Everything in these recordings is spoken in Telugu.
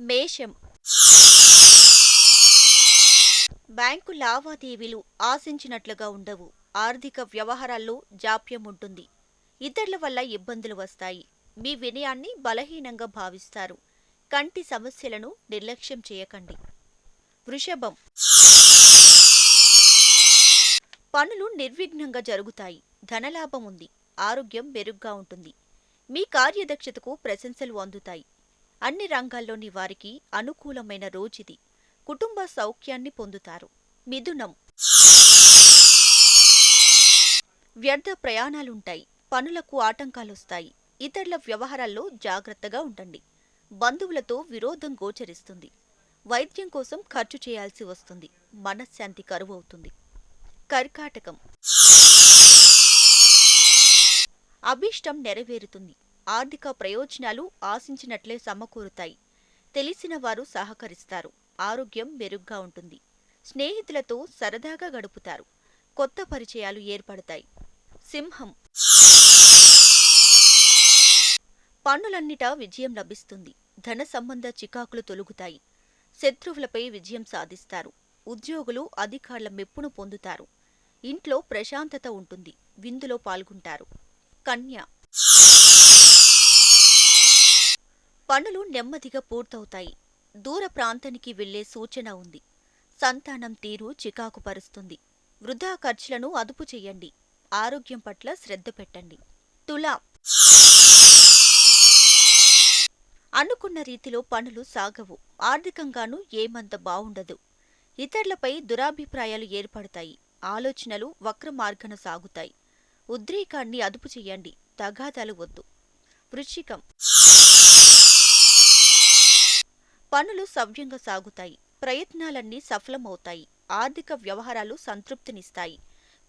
మేషం. బ్యాంకు లావాదేవీలు ఆశించినట్లుగా ఉండవు. ఆర్థిక వ్యవహారాల్లో జాప్యం ఉంటుంది. ఇతరుల వల్ల ఇబ్బందులు వస్తాయి. మీ వినయాన్ని బలహీనంగా భావిస్తారు. కంటి సమస్యలను నిర్లక్ష్యం చేయకండి. వృషభం. పనులు నిర్విఘ్నంగా జరుగుతాయి. ధనలాభం ఉంది. ఆరోగ్యం మెరుగ్గా ఉంటుంది. మీ కార్యదక్షతకు ప్రశంసలు అందుతాయి. అన్ని రంగాల్లోని వారికి అనుకూలమైన రోజుది. కుటుంబ సౌఖ్యాన్ని పొందుతారు. మిథునం. వ్యర్థ ప్రయాణాలుంటాయి. పనులకు ఆటంకాలొస్తాయి. ఇతరుల వ్యవహారాల్లో జాగ్రత్తగా ఉండండి. బంధువులతో విరోధం గోచరిస్తుంది. వైద్యం కోసం ఖర్చు చేయాల్సి వస్తుంది. మనశ్శాంతి కరువవుతుంది. కర్కాటకం. అభీష్టం నెరవేరుతుంది. ఆర్థిక ప్రయోజనాలు ఆశించినట్లే సమకూరుతాయి. తెలిసిన వారు సహకరిస్తారు. ఆరోగ్యం మెరుగ్గా ఉంటుంది. స్నేహితులతో సరదాగా గడుపుతారు. కొత్త పరిచయాలు ఏర్పడతాయి. సింహం పన్నులన్నిటా విజయం లభిస్తుంది. ధన సంబంధ చికాకులు తొలుగుతాయి. శత్రువులపై విజయం సాధిస్తారు. ఉద్యోగులు అధికారుల మెప్పును పొందుతారు. ఇంట్లో ప్రశాంతత ఉంటుంది. విందులో పాల్గొంటారు. కన్య పనులు నెమ్మదిగా పూర్తవుతాయి. దూర ప్రాంతానికి వెళ్ళే సూచన ఉంది. సంతానం తీరు చికాకు పరుస్తుంది. వృధా ఖర్చులను అదుపు చేయండి. ఆరోగ్యం పట్ల శ్రద్ధ పెట్టండి. తులా. అనుకున్న రీతిలో పనులు సాగవు. ఆర్థికంగానూ ఏమంత బావుండదు. ఇతరులపై దురాభిప్రాయాలు ఏర్పడతాయి. ఆలోచనలు వక్ర మార్గన సాగుతాయి. ఉద్రేకాన్ని అదుపు చేయండి. తగాదాలు వద్దు. వృశ్చికం. పనులు సవ్యంగా సాగుతాయి ప్రయత్నాలన్నీ సఫలమవుతాయి ఆర్థిక వ్యవహారాలు సంతృప్తినిస్తాయి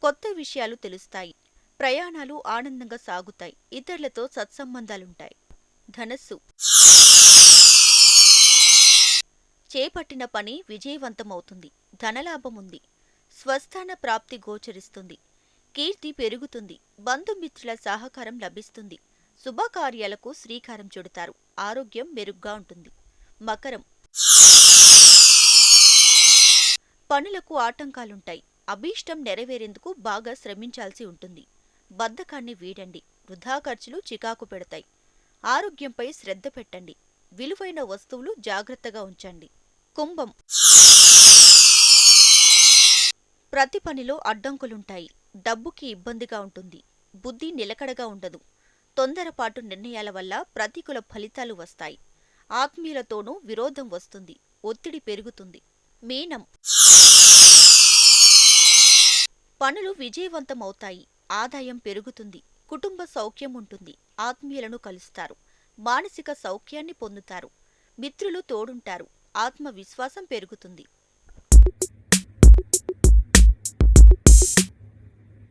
కొత్త విషయాలు తెలుస్తాయి ప్రయాణాలు ఆనందంగా సాగుతాయి ఇతరులతో సత్సంబంధాలుంటాయి. ధనస్సు. చేపట్టిన పని విజయవంతమవుతుంది ధనలాభం ఉంది స్వస్థాన ప్రాప్తి గోచరిస్తుంది కీర్తి పెరుగుతుంది బంధుమిత్రుల సహకారం లభిస్తుంది శుభకార్యాలకు శ్రీకారం చుడతారు ఆరోగ్యం మెరుగ్గా ఉంటుంది. మకరం. పనులకు ఆటంకాలుంటాయి. అభీష్టం నెరవేరేందుకు బాగా శ్రమించాల్సి ఉంటుంది. బద్ధకాన్ని వీడండి. వృధా ఖర్చులు చికాకు పెడతాయి. ఆరోగ్యంపై శ్రద్ధ పెట్టండి. విలువైన వస్తువులు జాగ్రత్తగా ఉంచండి. కుంభం. ప్రతి పనిలో అడ్డంకులుంటాయి. డబ్బుకి ఇబ్బందిగా ఉంటుంది. బుద్ధి నిలకడగా ఉండదు. తొందరపాటు నిర్ణయాల వల్ల ప్రతికూల ఫలితాలు వస్తాయి. ఆత్మీయులతోనూ విరోధం వస్తుంది. ఒత్తిడి పెరుగుతుంది. మీనం. పనులు విజయవంతమవుతాయి. ఆదాయం పెరుగుతుంది. కుటుంబ సౌఖ్యం ఉంటుంది. ఆత్మీయులను కలుస్తారు. మానసిక సౌఖ్యాన్ని పొందుతారు. మిత్రులు తోడుంటారు. ఆత్మవిశ్వాసం పెరుగుతుంది.